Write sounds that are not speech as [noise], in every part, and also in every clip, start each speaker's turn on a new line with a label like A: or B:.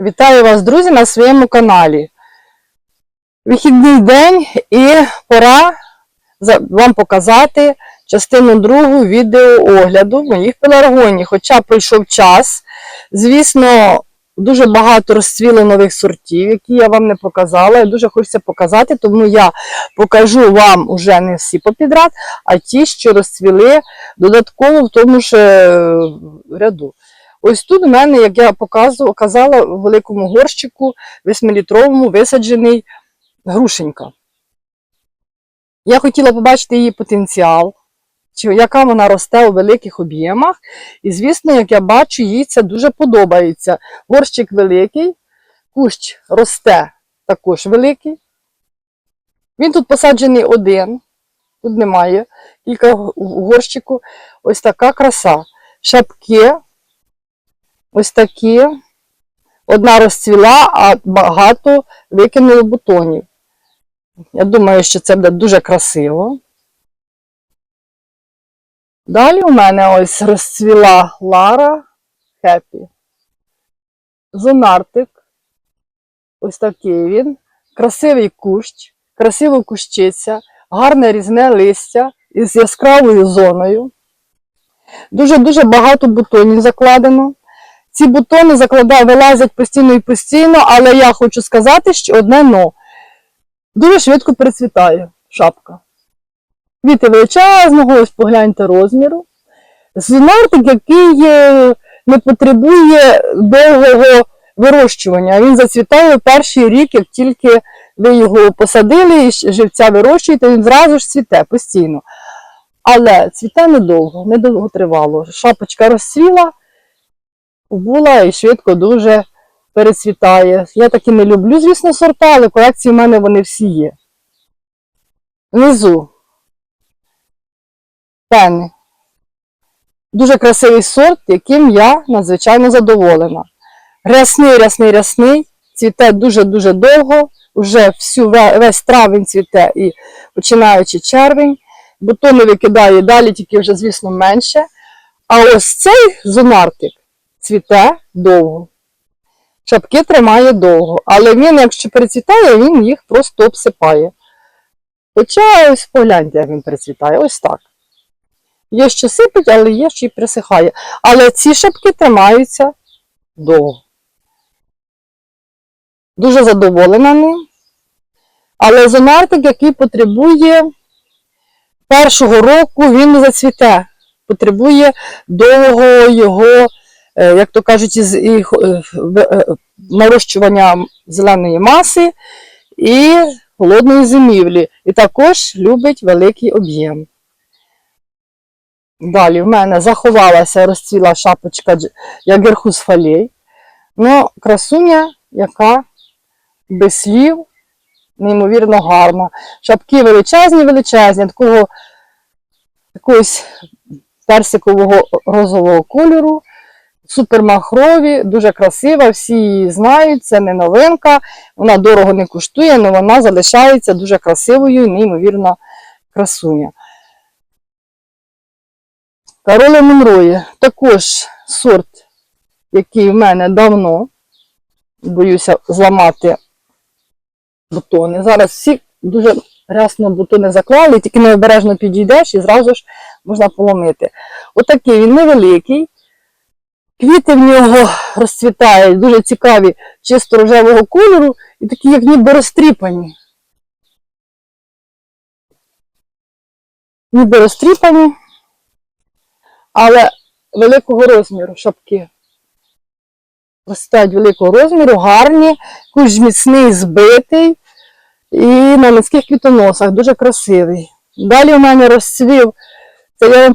A: Вітаю вас, друзі, на своєму каналі. Вихідний день і пора вам показати частину другу відеоогляду моїх пеларгоній. Хоча пройшов час, звісно, дуже багато розцвіло нових сортів, які я вам не показала. І дуже хочеться показати, тому я покажу вам уже не всі попідряд, а ті, що розцвіли додатково в тому ж е, ряду. Ось тут у мене, як я показувала, казала, в великому горщику 8-літровому висаджений грушенька. Я хотіла побачити її потенціал, чи яка вона росте у великих об'ємах. І, звісно, як я бачу, їй це дуже подобається. Горщик великий, кущ росте також великий. Він тут посаджений один, тут немає кілька горщику. Ось така краса. Шапки ось такі. Одна розцвіла, а багато викинуло бутонів. Я думаю, що це буде дуже красиво. Далі у мене ось розцвіла Лара Хеппі. Зонартик. Ось такий він. Красивий кущ, красиво кущиця, гарне різне листя із яскравою зоною. Дуже-дуже багато бутонів закладено. Ці бутони закладаю, вилазять постійно і постійно, але я хочу сказати, що одне но. Дуже швидко перецвітає шапка. Квіти величезного, ось погляньте розміру. Зонартик, який е, не потребує довгого вирощування. Він зацвітає перший рік, як тільки ви його посадили і живця вирощуєте, він зразу ж цвіте постійно. Але цвіте недовго, недовго тривало. Шапочка розцвіла, була і швидко дуже перецвітає. Я таки не люблю, звісно, сорта, але колекції в мене вони всі є. Внизу. Пени. Дуже красивий сорт, яким я надзвичайно задоволена. Рясний, рясний, рясний, цвіте дуже-дуже довго, вже всю, весь травень цвіте і починаючи червень. Бутони викидає далі, тільки вже, звісно, менше. А ось цей зонартик цвіте довго. Шапки тримає довго, але він, якщо перецвітає, він їх просто обсипає. Хоча ось погляньте, як він перецвітає, ось так. Є що сипить, але є що й присихає. Але ці шапки тримаються довго. Дуже задоволена ним. Але зонартик, який потребує першого року, він зацвіте. Потребує довгого його, як то кажуть, із і, е, е, нарощування зеленої маси і холодної зимівлі. І також любить великий об'єм. Далі в мене заховалася розцвіла шапочка Ягерхус фалей. Ну, красуня, яка без слів, неймовірно гарна. Шапки величезні, величезні, такого якогось персикового розового кольору, супермахрові, дуже красива, всі її знають, це не новинка, вона дорого не коштує, але вона залишається дуже красивою і неймовірна красуня. Кароля Монрої також сорт, який в мене давно, боюся зламати бутони. Зараз всі дуже рясно бутони заклали, тільки необережно підійдеш і зразу ж можна поломити. Отакий він невеликий. Квіти в нього розцвітають, дуже цікаві, чисто рожевого кольору і такі, як ніби розтріпані. Ніби розтріпані, але великого розміру шапки. Ростають великого розміру, гарні, кущ міцний, збитий і на низьких квітоносах, дуже красивий. Далі у мене розцвів, це я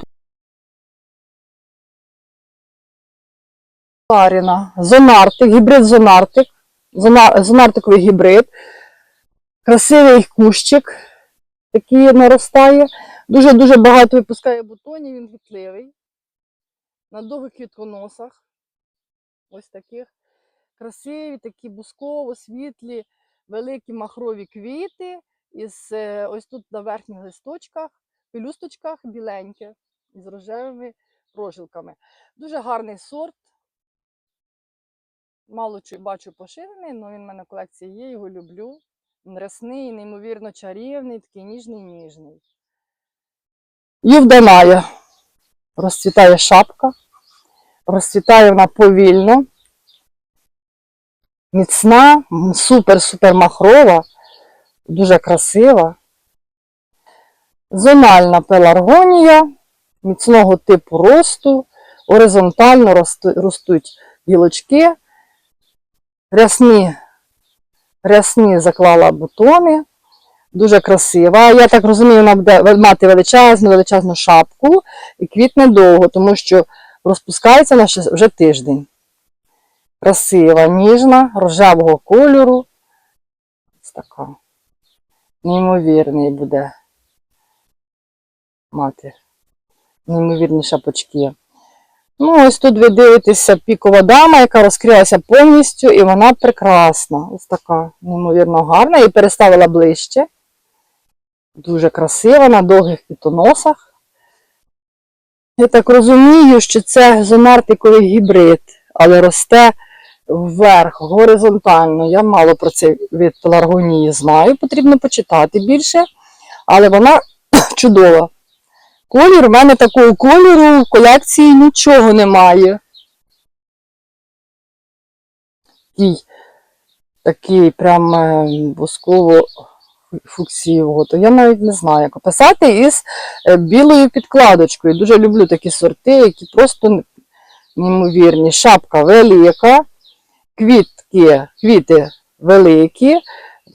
A: Паріна, зонартик, гібрид зонартик, зона- зонартиковий гібрид, красивий кущик, такий наростає, дуже-дуже багато випускає бутонів, він гітливий, на довгих квітконосах, ось таких, красиві, такі бусково, світлі, великі махрові квіти, із, е, ось тут на верхніх листочках, пелюсточках біленьке, із рожевими прожилками. Дуже гарний сорт, Мало чи бачу поширений, але він в мене в колекції є, його люблю. Він рясний, неймовірно чарівний, такий ніжний ніжний. Ювданая. Розцвітає шапка. Розцвітає вона повільно. Міцна, супер-супер махрова, дуже красива. Зональна пеларгонія міцного типу росту, горизонтально ростуть гілочки, рясні, рясні заклала бутони, дуже красива. Я так розумію, вона буде мати величезну, величезну шапку і квітне довго, тому що розпускається вона вже тиждень. Красива, ніжна, рожевого кольору. Ось така. Неймовірний буде мати. Неймовірні шапочки. Ну, ось тут ви дивитеся пікова дама, яка розкрилася повністю, і вона прекрасна. Ось така, неймовірно гарна. І переставила ближче. Дуже красива, на довгих квітоносах. Я так розумію, що це зонартиковий гібрид, але росте вверх, горизонтально. Я мало про цей від пеларгонії знаю, потрібно почитати більше, але вона [coughs] чудова. Колір, у мене такого кольору в колекції нічого немає. Такий, такий прям е, восково фуксієвого, то я навіть не знаю, як описати із е, білою підкладочкою. Дуже люблю такі сорти, які просто неймовірні. Шапка велика, квітки, квіти великі,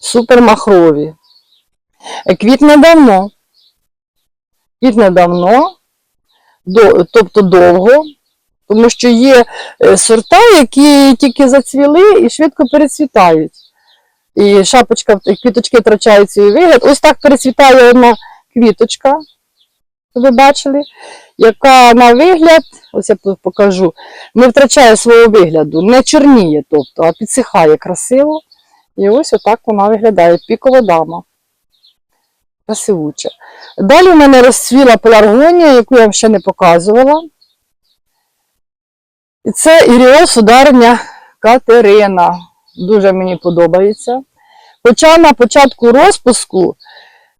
A: супермахрові. Е, Квітне давно. Квітне давно, тобто довго, тому що є е, сорта, які тільки зацвіли і швидко перецвітають. І шапочка, квіточки втрачають свій вигляд. Ось так перецвітає одна квіточка, ви бачили, яка на вигляд, ось я тут покажу, не втрачає свого вигляду, не чорніє, тобто, а підсихає красиво. І ось отак вона виглядає. Пікова дама. Красивуча. Далі в мене розцвіла пеларгонія, яку я вам ще не показувала. І це Іріос ударення Катерина. Дуже мені подобається. Хоча на початку розпуску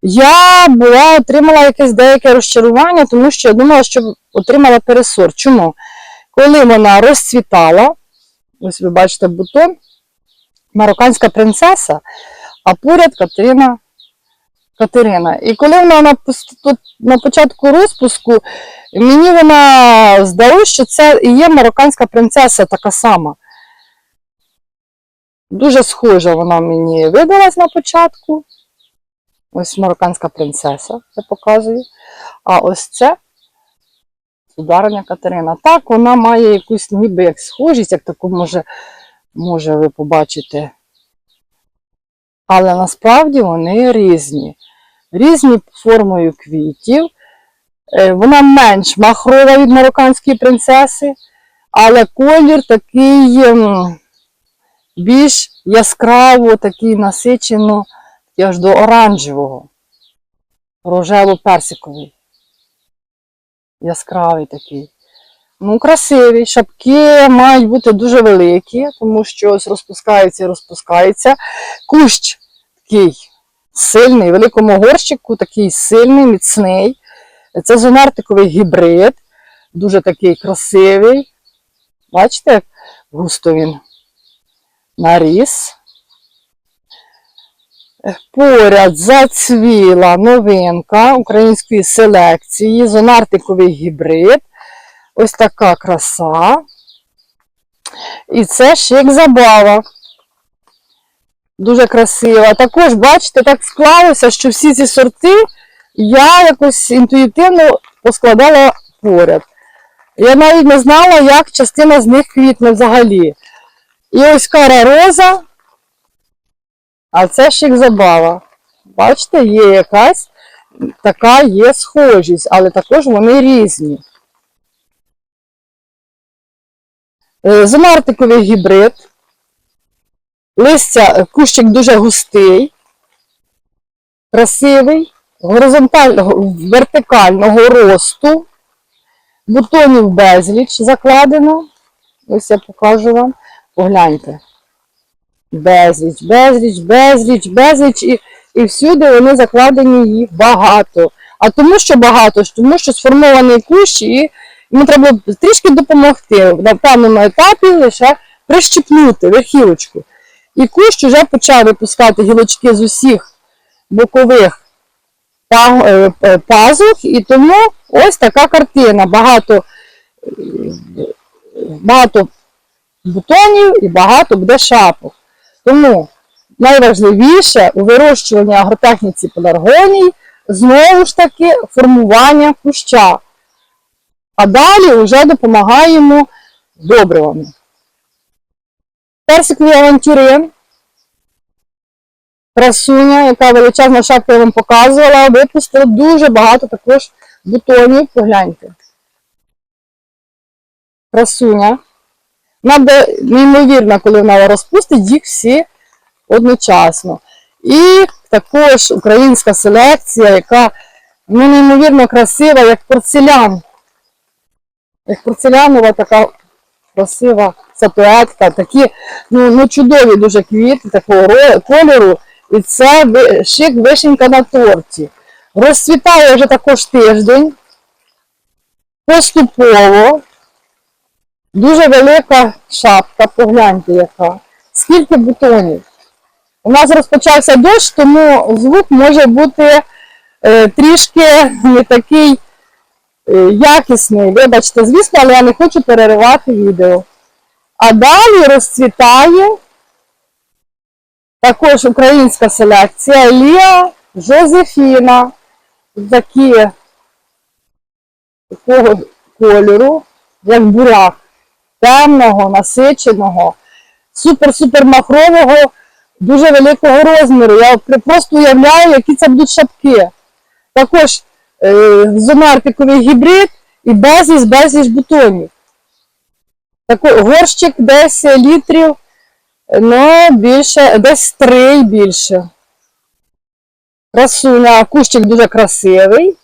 A: я була, отримала якесь деяке розчарування, тому що я думала, що отримала пересорт. Чому? Коли вона розцвітала, ось ви бачите бутон, марокканська принцеса, а поряд Катерина Катерина. І коли вона на, на початку розпуску, мені вона здалося, що це і є марокканська принцеса така сама. Дуже схожа вона мені видалась на початку. Ось марокканська принцеса, я показую. А ось це ударення Катерина. Так, вона має якусь ніби як схожість, як таку може, може ви побачите. Але насправді вони різні. Різні формою квітів. Е, Вона менш махрова від марокканської принцеси, але колір такий ем, більш яскраво, такий насичено, аж до оранжевого, рожево-персиковий. Яскравий такий. Ну, красивий. Шапки мають бути дуже великі, тому що ось розпускається і розпускається. Кущ такий сильний, в великому горщику, такий сильний, міцний. Це зонартиковий гібрид, дуже такий красивий. Бачите, як густо він наріс. Поряд зацвіла новинка української селекції, зонартиковий гібрид. Ось така краса. І це шик забава. Дуже красива. Також, бачите, так склалося, що всі ці сорти я якось інтуїтивно поскладала поряд. Я навіть не знала, як частина з них квітне взагалі. І ось кара роза, а це шик забава. Бачите, є якась така є схожість, але також вони різні. Е, Зонартиковий гібрид. Листя, е, кущик дуже густий, красивий, горизонтального, вертикального росту, бутонів безліч закладено. Ось я покажу вам. Погляньте. Безліч, безліч, безліч, безліч, і, і всюди вони закладені їх багато. А тому, що багато, тому що сформований кущ, і йому треба трішки допомогти. На певному етапі лише прищепнути верхівочку. І кущ вже почав випускати гілочки з усіх бокових е, пазух, і тому ось така картина. Багато, е, багато бутонів і багато буде шапок. Тому найважливіше у вирощуванні агротехніці пеларгоній знову ж таки формування куща. А далі вже допомагаємо добривами. Персиковий авантюрин. Красуня, яка величезна шапка я вам показувала, випустила дуже багато також бутонів. Погляньте. Красуня. Вона буде неймовірна, коли вона розпустить їх всі одночасно. І також українська селекція, яка ну, неймовірно красива, як порцелян. Як порцелянова така красива статуетка, такі ну, ну, чудові дуже квіти такого кольору. І це шик вишенька на торті. Розцвітає вже також тиждень. Поступово. Дуже велика шапка, погляньте яка. Скільки бутонів. У нас розпочався дощ, тому звук може бути е, трішки не такий якісний. Вибачте, звісно, але я не хочу переривати відео. А далі розцвітає також українська селекція Лія Жозефіна. Такі такого кольору, як буряк, темного, насиченого, супер-супер махрового, дуже великого розміру. Я просто уявляю, які це будуть шапки. Також е, зонартиковий гібрид і безліч безліч бутонів. Такий горщик десь літрів, ну, більше, десь три більше. Красуня, кущик дуже красивий,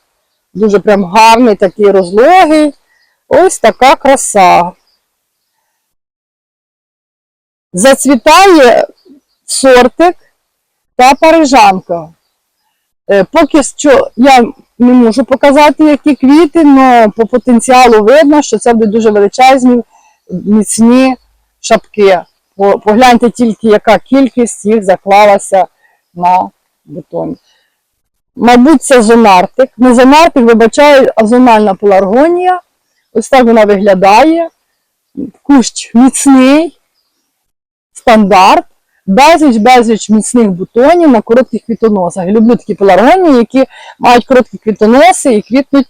A: дуже прям гарний, такий розлогий. Ось така краса. Зацвітає сортик та парижанка. Е, Поки що я не можу показати, які квіти, але по потенціалу видно, що це будуть дуже величезні, міцні шапки. Погляньте тільки, яка кількість їх заклалася на бутоні. Мабуть, це зонартик. Не зонартик, вибачаю, а зональна пеларгонія. Ось так вона виглядає. Кущ міцний, стандарт, безліч безліч міцних бутонів на коротких квітоносах. Люблю такі пеларгонії, які мають короткі квітоноси і квітнуть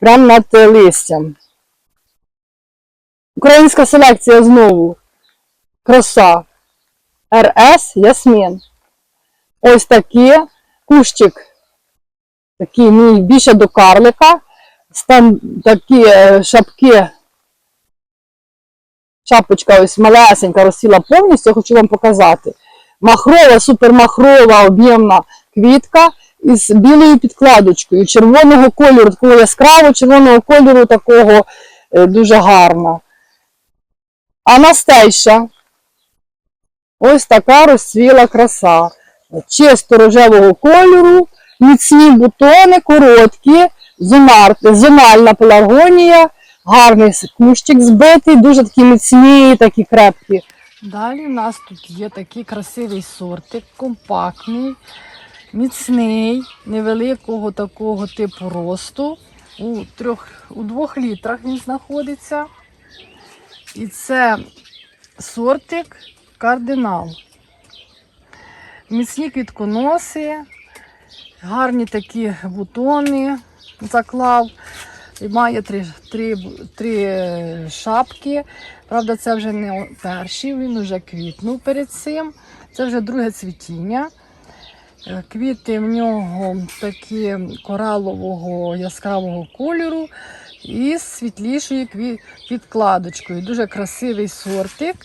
A: прямо над е, листям. Українська селекція знову краса РС Ясмін. Ось такі. Кущик такий мій більше до карлика. Там такі е, шапки. Шапочка ось малесенька розсіла повністю, хочу вам показати. Махрова, супермахрова, об'ємна квітка із білою підкладочкою, червоного кольору, такого яскраво червоного кольору, такого е, дуже гарна. Анастейша. Ось така розцвіла краса. Чисто рожевого кольору, міцні бутони, короткі, зональна пеларгонія, гарний кущик збитий, дуже такі міцні, такі крепкі. Далі у нас тут є такий красивий сортик, компактний, міцний, невеликого такого типу росту. У, трьох, у двох літрах він знаходиться. І це сортик кардинал. Міцні квітконоси, гарні такі бутони заклав. І має три, три, три е, шапки. Правда, це вже не перший, він вже квітнув перед цим. Це вже друге цвітіння. Е, Квіти в нього такі коралового яскравого кольору і з світлішою підкладочкою. Дуже красивий сортик.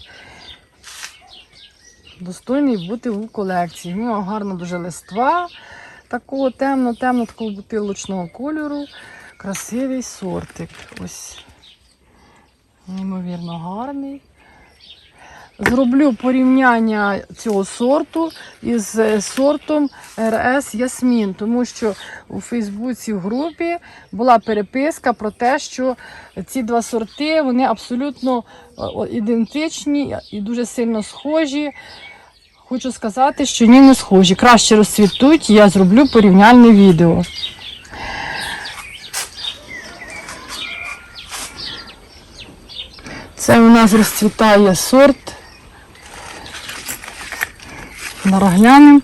A: Достойний бути у колекції. В нього гарно дуже листва, такого темно-темно, такого бутилочного кольору. Красивий сортик. Ось. Неймовірно гарний. зроблю порівняння цього сорту із е, сортом РС Ясмін, тому що у Фейсбуці в групі була переписка про те, що ці два сорти вони абсолютно е, ідентичні і дуже сильно схожі. Хочу сказати, що ні, не схожі. Краще розцвітуть, я зроблю порівняльне відео. Це у нас розцвітає сорт. Зараз глянемо.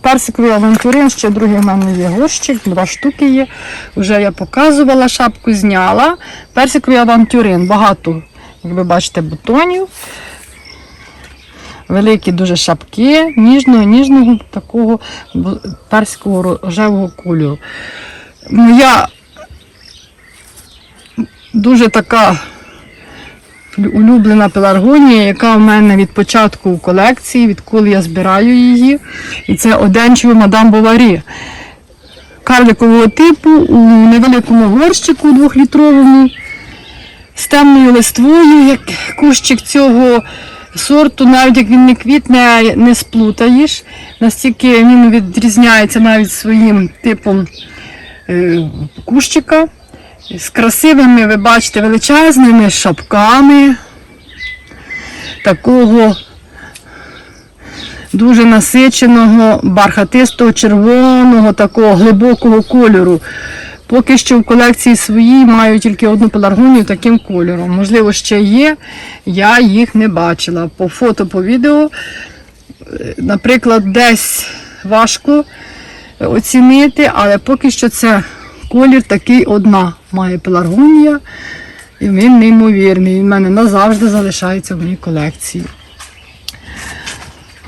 A: Персиковий авантюрин, ще другий в мене є горщик, два штуки є. Вже я показувала, шапку зняла. Персиковий авантюрин, багато, як ви бачите, бутонів. Великі дуже шапки, ніжного, ніжного такого персикового рожевого кольору. Моя дуже така улюблена пеларгонія, яка в мене від початку у колекції, відколи я збираю її. І це оденчево мадам Боварі. Карликового типу у невеликому горщику двохлітровому з темною листвою, як кущик цього сорту, навіть як він не квітне, не сплутаєш. Настільки він відрізняється навіть своїм типом е, кущика з красивими, ви бачите, величезними шапками такого дуже насиченого, бархатистого, червоного, такого глибокого кольору. Поки що в колекції своїй маю тільки одну пеларгонію таким кольором. Можливо, ще є, я їх не бачила. По фото, по відео, е, наприклад, десь важко оцінити, але поки що це колір такий одна має пеларгонія. І він неймовірний. Він в мене назавжди залишається в моїй колекції.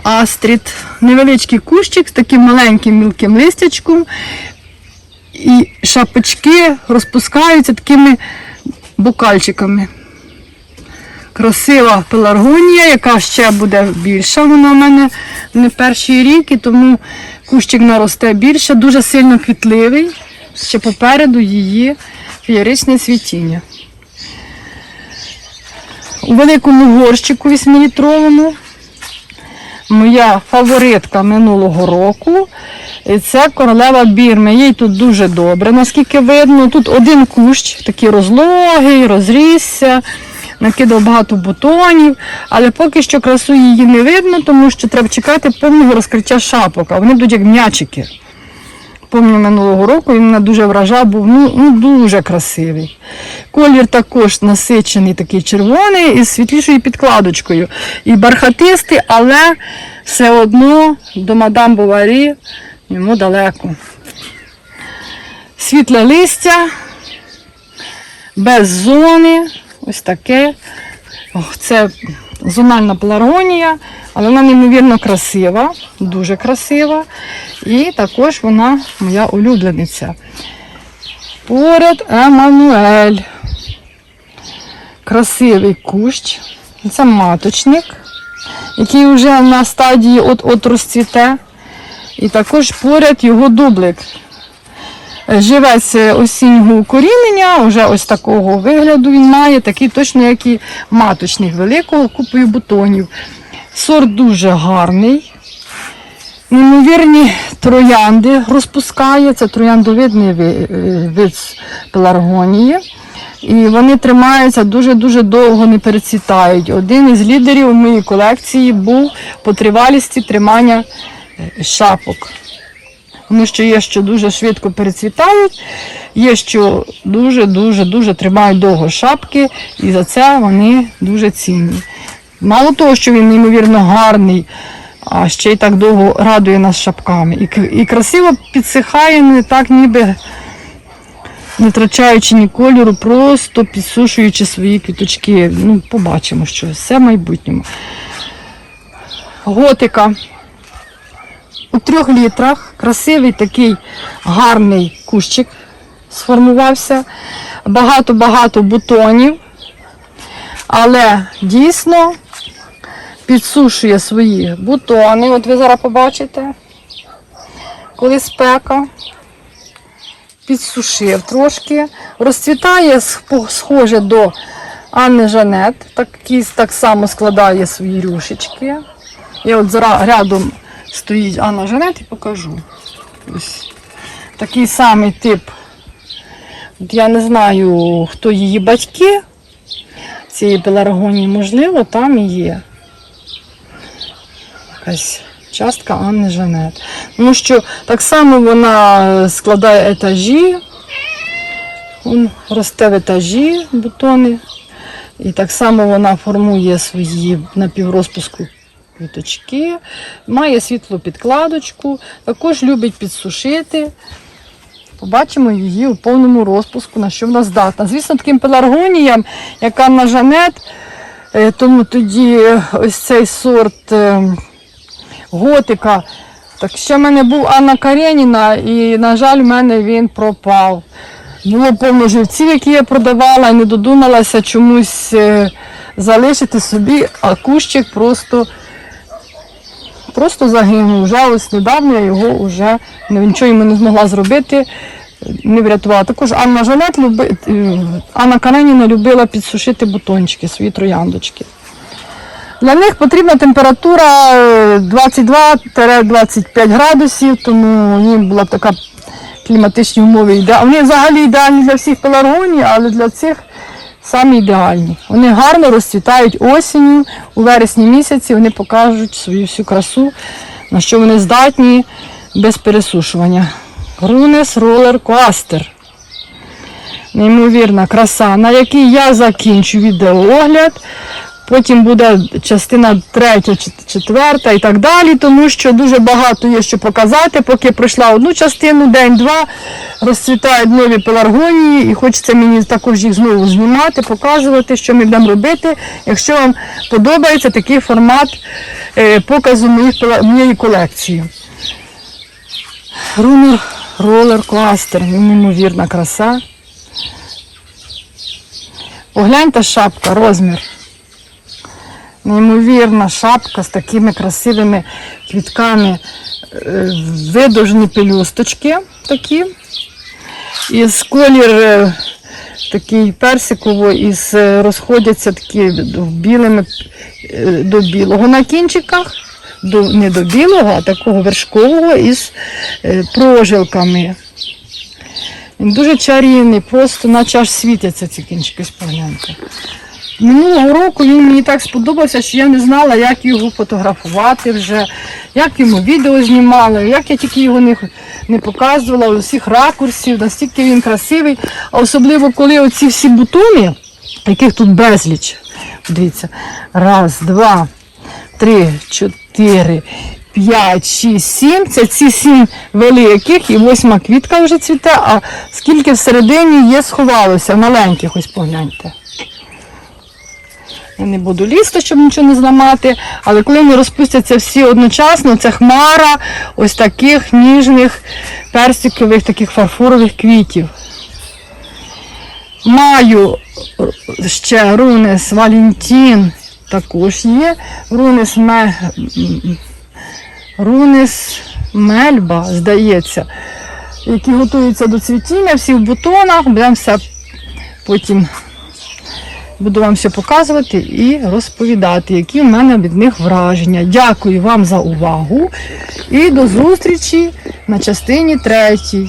A: Астрід. Невеличкий кущик з таким маленьким мілким листячком. І шапочки розпускаються такими бокальчиками. Красива пеларгонія, яка ще буде більша. Вона в мене не перший рік, і тому кущик наросте більше, дуже сильно квітливий. Ще попереду її феєричне цвітіння. У великому горщику 8-літровому моя фаворитка минулого року. І це королева Бірми. Їй тут дуже добре, наскільки видно. Тут один кущ, такий розлогий, розрісся, накидав багато бутонів, але поки що красу її не видно, тому що треба чекати повного розкриття шапок, а вони будуть як м'ячики. Помню минулого року він мене дуже вражав, був ну, ну, дуже красивий. Колір також насичений, такий червоний із світлішою підкладочкою. І бархатистий, але все одно до мадам Боварі йому далеко. Світле листя, без зони, ось таке. Ох, це зональна пеларгонія, але вона неймовірно красива, дуже красива. І також вона моя улюблениця. Поряд Еммануель. Красивий кущ. Це маточник, який вже на стадії от-от розцвіте. І також поряд його дублик. Живець осіннього укорінення, вже ось такого вигляду він має, такий точно, як і маточник великого, купою бутонів. Сорт дуже гарний. Неймовірні троянди розпускає, це трояндовидний ви- е, вид пеларгонії. І вони тримаються дуже-дуже довго, не перецвітають. Один із лідерів у моїй колекції був по тривалісті тримання е, шапок. Тому що є, що дуже швидко перецвітають, є, що дуже-дуже дуже тримають довго шапки, і за це вони дуже цінні. Мало того, що він неймовірно гарний, а ще й так довго радує нас шапками. І, і красиво підсихає, не так ніби не втрачаючи ні кольору, просто підсушуючи свої квіточки. Ну, побачимо, що все в майбутньому. Готика у трьох літрах красивий такий гарний кущик сформувався. Багато-багато бутонів, але дійсно підсушує свої бутони. От ви зараз побачите, коли спека. Підсушив трошки, розцвітає схоже до Анни Жанет такі, так само складає свої рюшечки. І от зра- рядом стоїть Анна Жанет і покажу. Ось такий самий тип. От я не знаю, хто її батьки цієї пеларгонії, можливо, там і є. Якась частка Анни Жанет. Тому що так само вона складає етажі, он росте в етажі бутони. І так само вона формує свої напіврозпуску квіточки, має світлу підкладочку, також любить підсушити. Побачимо її у повному розпуску, на що вона здатна. Звісно, таким пеларгоніям, як Анна Жанет, е, тому тоді ось цей сорт е, готика. Так ще в мене був Анна Кареніна, і, на жаль, в мене він пропав. Було повно живців, які я продавала, і не додумалася чомусь е, залишити собі, а кущик просто, просто загинув. Жалось недавно я його вже нічого йому не змогла зробити, не врятувала. Також Анна Жанет люби, е, Анна Кареніна любила підсушити бутончики, свої трояндочки. Для них потрібна температура е, 22-25 градусів, тому їм була така кліматичні умови. Вони взагалі ідеальні для всіх пеларгоній, але для цих самі ідеальні. Вони гарно розцвітають осінню, у вересні місяці вони покажуть свою всю красу, на що вони здатні без пересушування. Грунес ролер кластер. Неймовірна краса, на якій я закінчу відеоогляд. Потім буде частина третя, чет- четверта і так далі, тому що дуже багато є що показати. Поки пройшла одну частину, день-два, розцвітають нові пеларгонії, і хочеться мені також їх знову знімати, показувати, що ми будемо робити. Якщо вам подобається такий формат е, показу моєї колекції. Рунер ролер кластер, неймовірна краса. Погляньте шапка, розмір. Неймовірна шапка з такими красивими квітками, е, видовжені пелюсточки такі. Із колір е, такий персиково, із е, розходяться такі білими до білого на кінчиках, до, не до білого, а такого вершкового із прожилками. Він дуже чарівний, просто наче аж світяться ці кінчики з погляньте. Минулого року він мені так сподобався, що я не знала, як його фотографувати вже, як йому відео знімала, як я тільки його не, не показувала, у всіх ракурсів, настільки він красивий. А особливо, коли оці всі бутони, яких тут безліч. Дивіться, раз, два, три, чотири, п'ять, шість, сім. Це ці сім великих і восьма квітка вже цвіте, а скільки всередині є, сховалося, маленьких, ось погляньте. Я не буду лізти, щоб нічого не зламати, але коли вони розпустяться всі одночасно, це хмара ось таких ніжних персикових, таких фарфорових квітів. Маю ще Рунес Валентін, також є. Рунес, Ме... Рунес Мельба, здається, які готуються до цвітіння, всі в бутонах, будемо все потім Буду вам все показувати і розповідати, які в мене від них враження. Дякую вам за увагу і до зустрічі на частині третій.